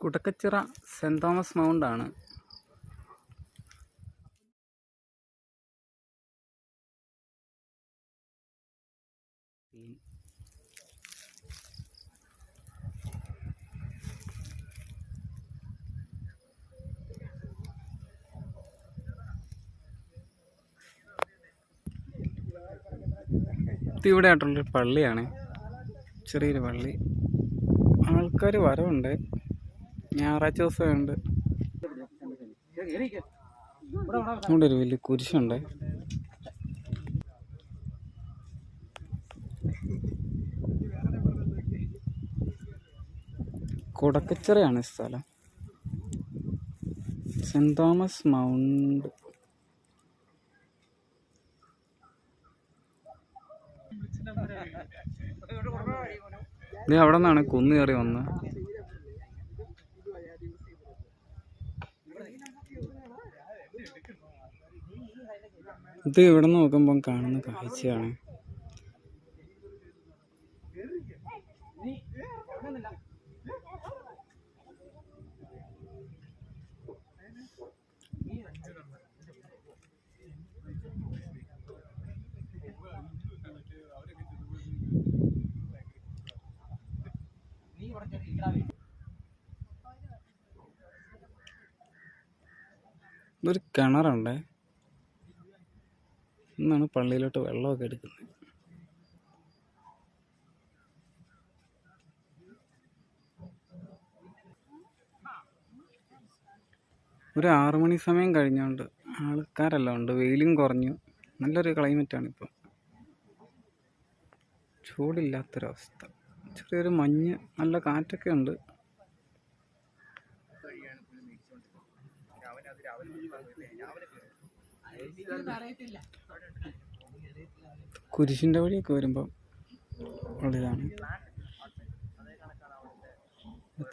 Kudakkachira saint Thomas മൗണ്ടാണ്. ഇവിടെ ആയിട്ടുള്ളൊരു പള്ളിയാണ്. ചെറിയൊരു പള്ളി. ആൾക്കാർ വരവുണ്ട്. ഞായറാഴ്ച ദിവസമുണ്ട്. ഇവിടെ ഒരു വലിയ കുരിശുണ്ട്. കുടക്കച്ചിറയാണ് സ്ഥലം. Saint Thomas mount. ഇത് അവിടെ നിന്നാണ് കുന്നു കയറി വന്നത്. ഇത് ഇവിടെ നോക്കുമ്പം കാണുന്ന കാഴ്ചയാണ്. ഇതൊരു കിണറുണ്ട്. ഇന്നാണ് പള്ളിയിലോട്ട് വെള്ളമൊക്കെ എടുക്കുന്നത്. ഒരു ആറു മണി സമയം കഴിഞ്ഞുകൊണ്ട് ആൾക്കാരെല്ലാം ഉണ്ട്. വെയിലും കുറഞ്ഞു. നല്ലൊരു ക്ലൈമറ്റാണ് ഇപ്പോൾ ചൂടില്ലാത്തൊരവസ്ഥ. ചെറിയൊരു മഞ്ഞ് നല്ല കാറ്റൊക്കെ ഉണ്ട്. കുരിശിന്റെ വഴിയൊക്കെ വരുമ്പം ഉള്ളതാണ്.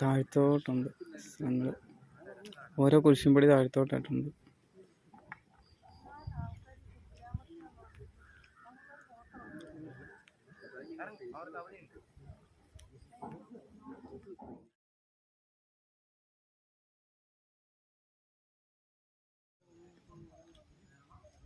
താഴ്ത്തോട്ടുണ്ട് ഞങ്ങൾ ഓരോ കുരിശുംപടി താഴ്ത്തോട്ടായിട്ടുണ്ട്.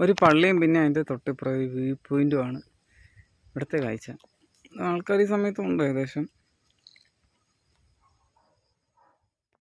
ഒരു പള്ളിയും പിന്നെ അതിന്റെ തൊട്ടിപ്പുറം വ്യൂ പോയിന്റുമാണ് ഇവിടുത്തെ കാഴ്ച. ആൾക്കാർ ഈ സമയത്തും ഉണ്ട് ഏകദേശം?